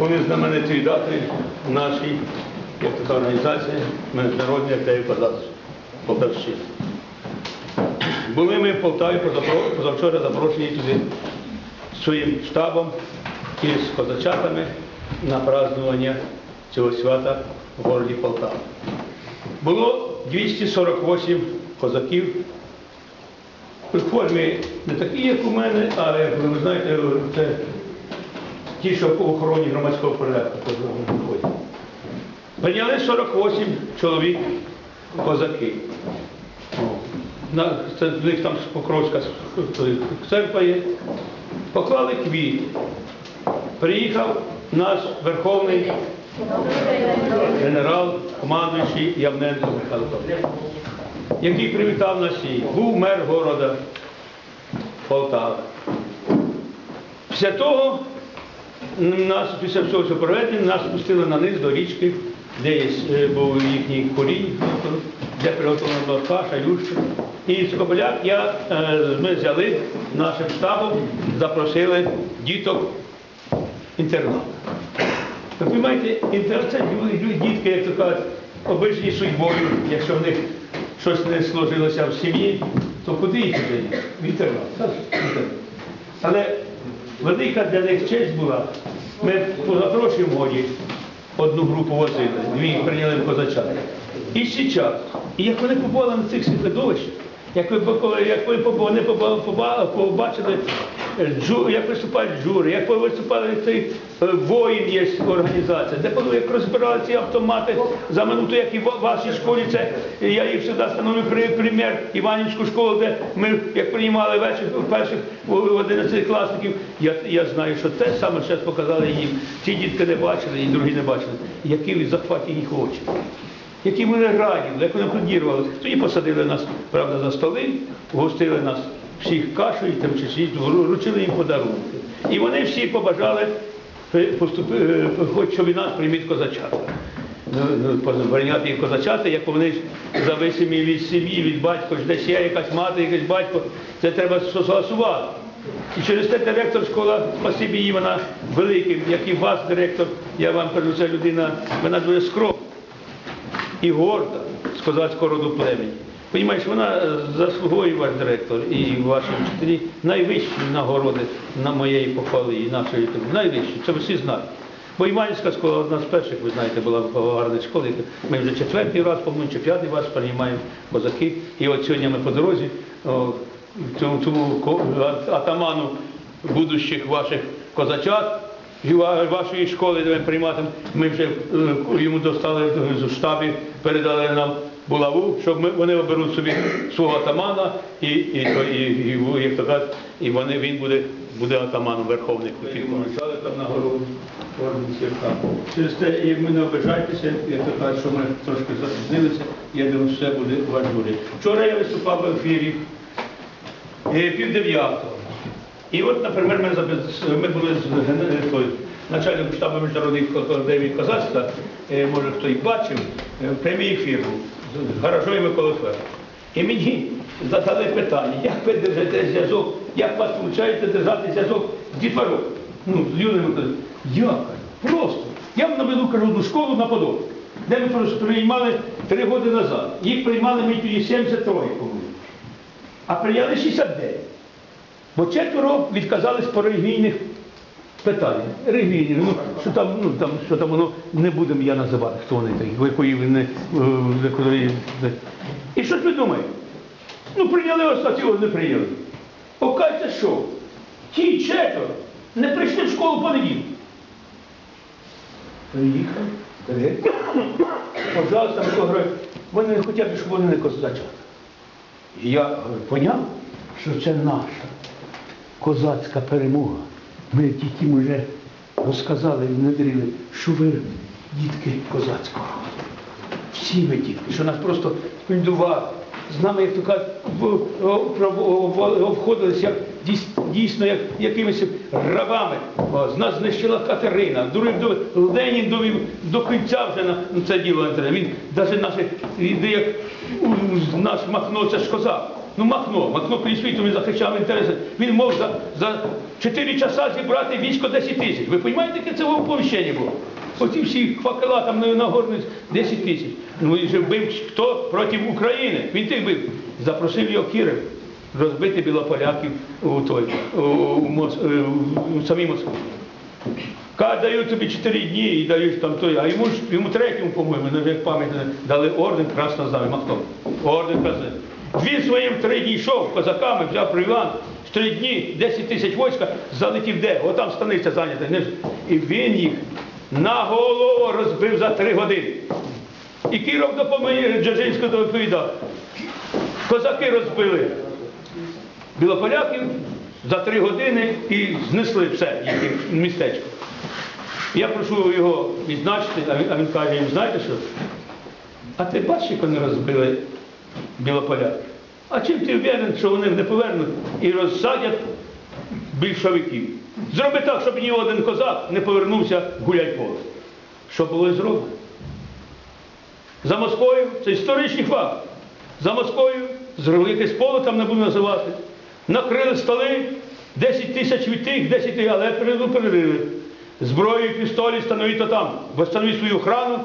були знаменитою датою в нашій, як така організація, Міжнародний активі Полтавщини. Були ми в Полтаві позавчора запрошені туди своїм штабом і з козачатами на празднування цього свята в городі Полтава. Було 248 козаків у формі не такі, як у мене, але ви знаєте, це ті, що по охороні громадського порядку виходять. Прийняли 48 чоловік козаки. Це в них там Покровська церква є. Поклали квіт. Приїхав наш верховний генерал, командуючий Явненко Михайло Павлович, який привітав нас всіх. Був мер города Полтава. Після того нас, після всього цього проведення, нас спустили на низ до річки, де є, е, був їхній корінь, де приготовлена була каша, юшка. І з Кобиляк я, е, ми взяли нашим штабом, запросили діток інтернату. Ви розумієте, інтернат це дітки, як то кажуть, обичні судьбою, якщо в них щось не сложилося в сім'ї, то куди їх інтернат. в інтернат. Але велика для них честь була. Ми по запрошуємо годі одну групу возили, дві прийняли в козачат. І зараз, і як вони побували на цих світлодовищах, як ви, як ви вони поба- поба- побачили, як виступають жури, як виступали цей е, воїн є організація, де коли як розбирали ці автомати за минуту, як і в вашій школі, це я їх завжди становлю примір Іванівську школу, де ми як приймали вечір перших 11 класників. Я, я знаю, що те саме зараз показали їм. Ці дітки не бачили, і другі не бачили. Які захваті їх очі які мене раділи, як вони продірвали. Тоді посадили нас, правда, за столи, гостили нас всіх кашею, там чи чиїсь, вручили їм подарунки. І вони всі побажали е, е, хоч щоб і нас прийміть козачата. Ну, ну, Прийняти їх козачата, як вони зависимі від сім'ї, від батька, ж десь є якась мати, якийсь батько, це треба согласувати. І через те директор школа, спасибі їй, вона великим, як і вас, директор, я вам кажу, це людина, вона дуже скромна і горда з козацького роду племені. Понімаєш, вона е, заслуговує ваш директор і ваші вчителі найвищі нагороди на моєї похвали і нашої тому. Найвищі, це всі знаєте. Бо Іванівська школа одна з перших, ви знаєте, була в гарній школі. Ми вже четвертий раз, по-моєму, чи п'ятий раз приймаємо козаки. І от сьогодні ми по дорозі цьому, цьому атаману будущих ваших козачат вашої школи, де ми прийматимемо, ми вже е, йому достали з штабі, передали нам булаву, щоб ми, вони оберуть собі свого атамана, і, і, і, і, як то кажуть, і вони, він буде, буде атаманом верховних Помічали там Через те, і ви не обижайтеся, як то кажуть, що ми трошки запізнилися, я думаю, все буде у вас буде. Вчора я виступав в ефірі е, пів дев'ятого. І от, наприклад, ми, ми були з начальником штабу міжнародних академій козацтва, е, може хто і бачив, е, прямий ефір з гаражою Миколи Фера. І мені задали питання, як ви держите зв'язок, як вас виходить держати зв'язок з дітвором, ну, з юними кажуть, як? Просто. Я вам наведу кажу, одну школу на Подолі, де ми просто приймали три роки назад. Їх приймали ми тоді 73, по-моєму. А прийняли 69. Бо четверо відказались по релігійних питаннях. Релігійні, ну що там, ну там, що там воно не будемо я називати, хто вони такі, якої вони, е, якої- І що ж ви думаєте? Ну прийняли а не прийняли. Окажеться що? Ті четверо не прийшли в школу понеділок. Приїхав. Пожалуйста, Микола вони не хочуть, щоб вони не козачата. І Я говорю, поняв, що це наша козацька перемога. Ми дітям вже розказали, внедрили, що ви дітки козацького. Всі ви дітки, що нас просто пильдували. З нами, як то кажуть, в- о- про- о- обходились як дійсно як якимись рабами. З нас знищила Катерина, другий Ленін довів до кінця вже на це діло. Він навіть наші як з наш Махно, це козак. Ну Махно, Махно світу він захищав інтереси. Він мог за, за 4 часа зібрати військо 10 тисяч. Ви розумієте, яке це оповіщення було? Оці всі факела там на нагорні 10 тисяч. Ну і же бив хто проти України. Він тих бив. Запросив його Кірив розбити білополяків у той у, е, у, у самій Москві. Каже, дають тобі 4 дні і дають там той, а йому ж йому третьому, по-моєму, як пам'ять, дали орден Красного Знам'я. Махно. Орден Красного. Він своїм три дні йшов козаками, взяв приван, в три дні 10 тисяч війська залетів де? Отам станиця зайнята. І він їх на голову розбив за три години. І Кіров допомогли Джажинську доповідав. Козаки розбили білополяків за три години і знесли все їхнє містечко. Я прошу його відзначити, а він каже, їм, знаєте що? А ти бачиш, як вони розбили білополяків? А чим ти впевнений, що вони не повернуть і розсадять більшовиків? Зроби так, щоб ні один козак не повернувся гуляй поле. Що було і зроблено? За Москвою, це історичний факт. За Москвою, зробили якесь поле, там не буду називати. Накрили столи, 10 тисяч від тих, 10 тисяч, але перерили. Зброю, пістолі встановіть там, встановіть свою охрану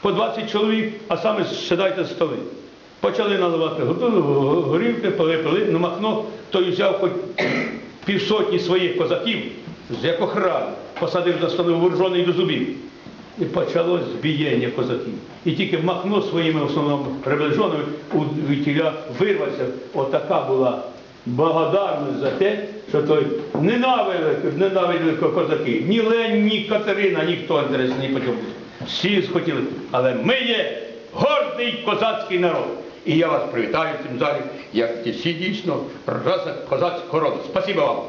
по 20 чоловік, а саме сідайте з столи. Почали наливати го- горілки, пили, пили, ну Махно той взяв хоч півсотні своїх козаків, з як охрани, посадив за столи вооружений до зубів. І почалось збієння козаків. І тільки Махно своїми основними приближеними у вітіля вирвався. Отака була благодарність за те, що той ненавидили, ненавидили козаки. Ні Лень, ні Катерина, ніхто не потім. Всі схотіли. Але ми є гордий козацький народ. І я вас привітаю в цьому залі, як ті всі дійсно козацького роду. Спасибо вам.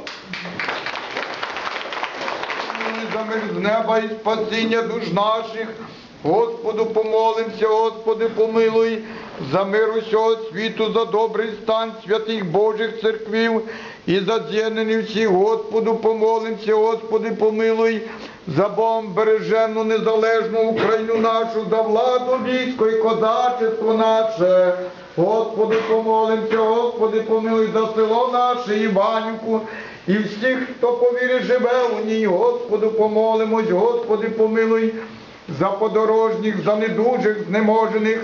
за мир з неба і спасіння душ наших. Господу помолимся, Господи, помилуй, за мир усього світу, за добрий стан святих Божих церквів і за з'єднання всіх, Господу помолимся, Господи, помилуй, за бережену незалежну Україну нашу, за владу військо і козачество наше. Господи, помолимся, Господи, помилуй за село наше Іванівку і всіх, хто по вірі живе у ній, Господу помолимось, Господи, помилуй за подорожніх, за недужих, знеможених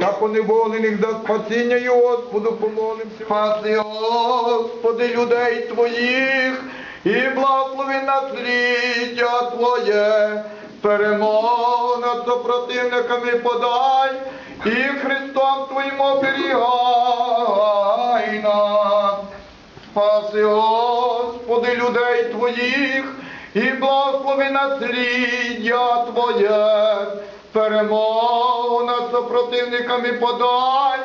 та поневолених за спасіння і Господу помолимся. Спаси, Господи, людей Твоїх і благослови насліддя Твоє, перемогу над супротивниками подай, і Христом Твоїм оберігай нас. Спаси, Господи, людей Твоїх, і благослови насліддя Твоє, перемогу над супротивниками подай,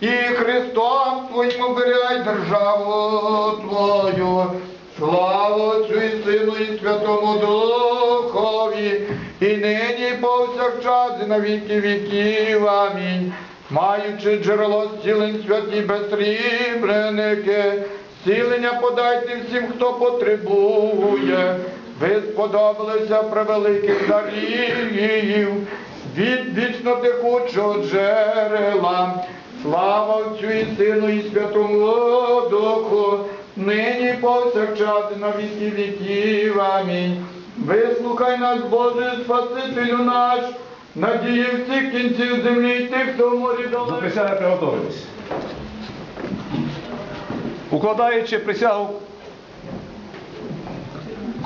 і Христом Твоїм оберігай державу Твою. Слава Отцю і Сину і Святому Духові, і нині і повсякчас, і на віки віків. Амінь. Маючи джерело зцілень святі безсрібреники, зцілення подайте всім, хто потребує. Ви сподобалися превеликих дарів від вічно текучого джерела. Слава Отцю і Сину і Святому Духу, нині повсякчас і на віки віків. Амінь. Вислухай нас, Боже, Спасителю наш, надії всіх кінців землі і тих, хто в морі До далеко. присяги приготовитись. Укладаючи присягу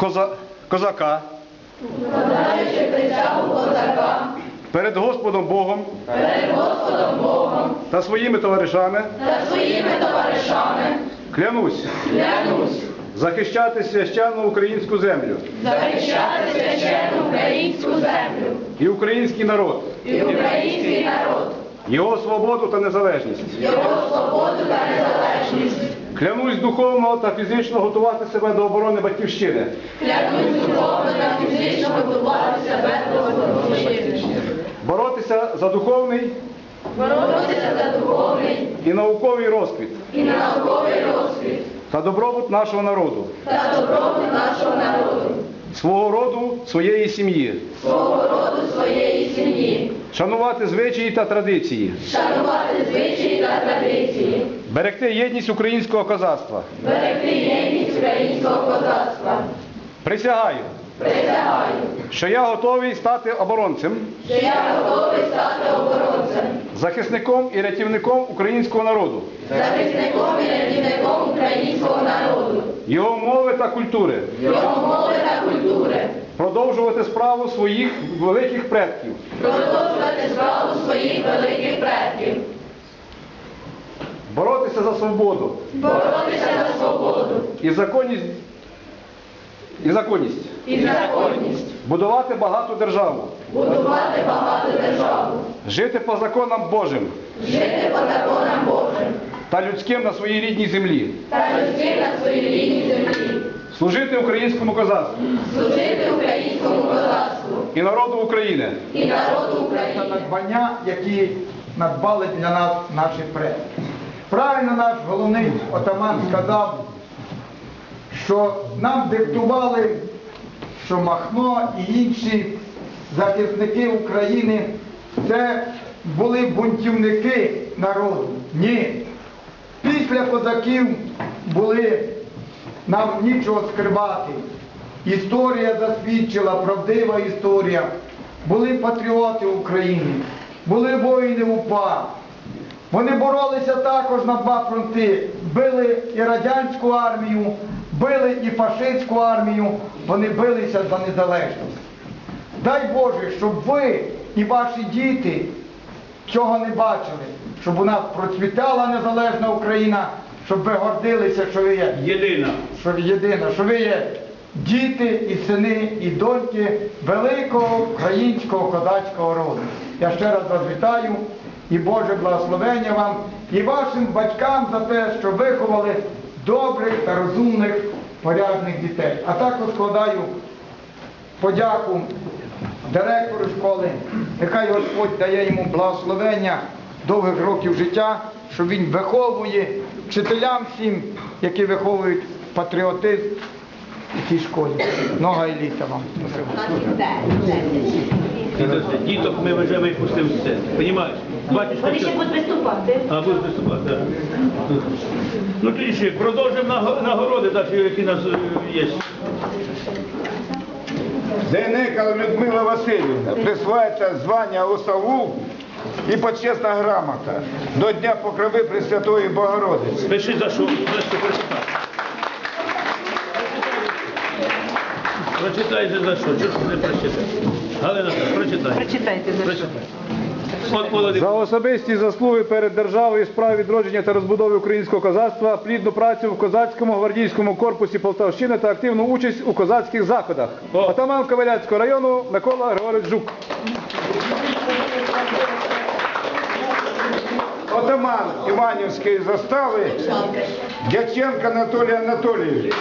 коза, козака Складаючи присягу козака перед Господом Богом перед Господом Богом та своїми товаришами, та своїми товаришами, клянусь. Клянусь. Захищати священну українську землю. Захищати священну українську землю. І український народ, і український народ, його свободу та незалежність. його свободу та незалежність. Клянусь духовно та фізично готувати себе до оборони батьківщини, Клянусь духовно та фізично готувати себе до оборони. боротися за духовний Боротися за духовний і науковий розквіт. і науковий розквіт. Та добробут нашого народу, та добробут нашого народу. свого роду, своєї сім'ї, свого роду своєї сім'ї, шанувати звичаї та традиції, шанувати звичаї та традиції, берегти єдність українського козацтва. берегти єдність українського козацтва. Присягаю, Присягаю, що я готовий стати оборонцем, що я готовий стати оборонцем, захисником і рятівником українського народу, захисником і рятівником українського народу, його мови та культури, його мови та культури, продовжувати справу своїх великих предків, продовжувати справу своїх великих предків, боротися за свободу. Боротися за свободу. І законність, і законність, і законність, будувати багату державу, будувати багату державу, жити по законам Божим. Жити по законам Божим. Та людським на своїй рідній землі, та людським на своїй рідній землі, служити українському козацтву. Служити українському козацтву. І народу України, і народу Та надбання, які надбали для нас наші предки. Правильно наш головний отаман сказав, що нам диктували, що Махно і інші захисники України це були бунтівники народу. Ні. Після козаків були нам нічого скривати. Історія засвідчила, правдива історія. Були патріоти України, були воїни УПА. Вони боролися також на два фронти. Били і радянську армію, били і фашистську армію, вони билися за незалежність. Дай Боже, щоб ви і ваші діти цього не бачили, щоб у нас процвітала незалежна Україна, щоб ви гордилися, що ви є Єдина. що ви єдина, що ви є діти і сини, і доньки великого українського козацького роду. Я ще раз вас вітаю і Боже благословення вам і вашим батькам за те, що виховали добрих та розумних, порядних дітей. А також складаю подяку директору школи. Нехай Господь дає йому благословення довгих років життя, що він виховує вчителям всім, які виховують патріотизм у цій школі. Нога і літа вам. Діток ми вже випустили все. Понімаєш? Батюшка, Вони ще будуть виступати. А, будеш виступати, так. Ну тоді продовжимо нагороди, далі, які у нас е, є. Дейнека Людмила Васильівна присвається звання ОСАУ і почесна грамота до Дня Покрови Пресвятої Богородиці. Пиши за що, за що прочитай. Прочитай за що, чого ж не прочитаєш? Галина, прочитай. Прочитайте за що. Прочитай. От молодий. за особисті заслуги перед державою у справі відродження та розбудови українського козацтва, плідну працю в козацькому гвардійському корпусі Полтавщини та активну участь у козацьких заходах. О. Отаман Коваляцького району Микола Григорович Жук. Отаман Іванівської застави Дяченко Анатолій Анатолійович.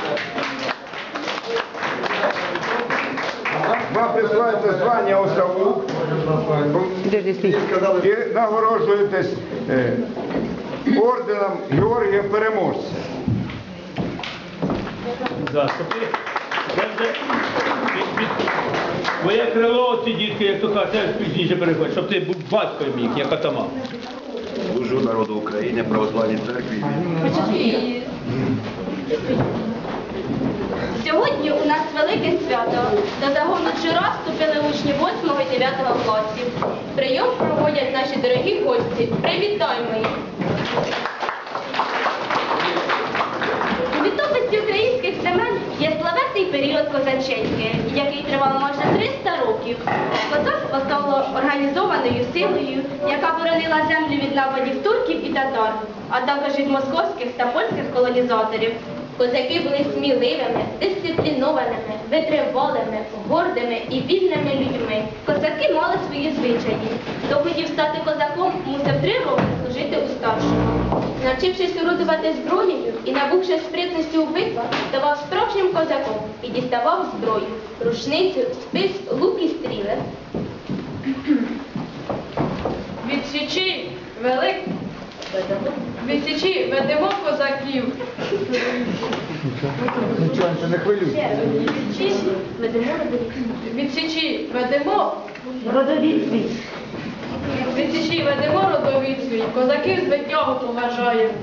Вам присвається звання ОСАУ і нагороджуєтесь е, орденом Георгія Переможця. Твоє крило, ці дітки, як то кажуть, теж пізніше переходить, щоб ти був батьком міг, як атаман. Служу народу України, православній церкві. Сьогодні велике свято. До загону Джура вступили учні 8 і 9 класів. Прийом проводять наші дорогі гості. Привітаємо їх. У літописі українських земель є славетний період козаченьки, який тривав майже 300 років. Козацтво стало організованою силою, яка боронила землю від нападів турків і татар, а також від московських та польських колонізаторів. Козаки були сміливими, дисциплінованими, витривалими, гордими і вільними людьми. Козаки мали свої звичаї. Хто хотів стати козаком, мусив три роки служити у старшому. Навчившись орудувати зброєю і набувши спритності у битвах, ставав справжнім козаком і діставав зброю, рушницю, спис, лук і стріли. Від свічі велик ведемо козаків. Нічого не хвилюйся. Відсічі ведемо родовід. Відсічі ведемо, Родовід свій. відсічі ведемо родовід свій, козаків з витягу поважаємо.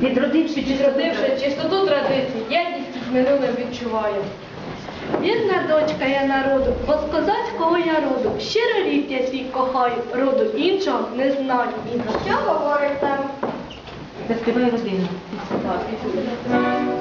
Відродивши чи чистоту традицій, єдність з минулим відчуваємо. Вірна дочка я народу, бо з козацького я роду. Щиро рід я свій кохаю, роду іншого не знаю. Що говорить там? Заспіває родину. Так, і-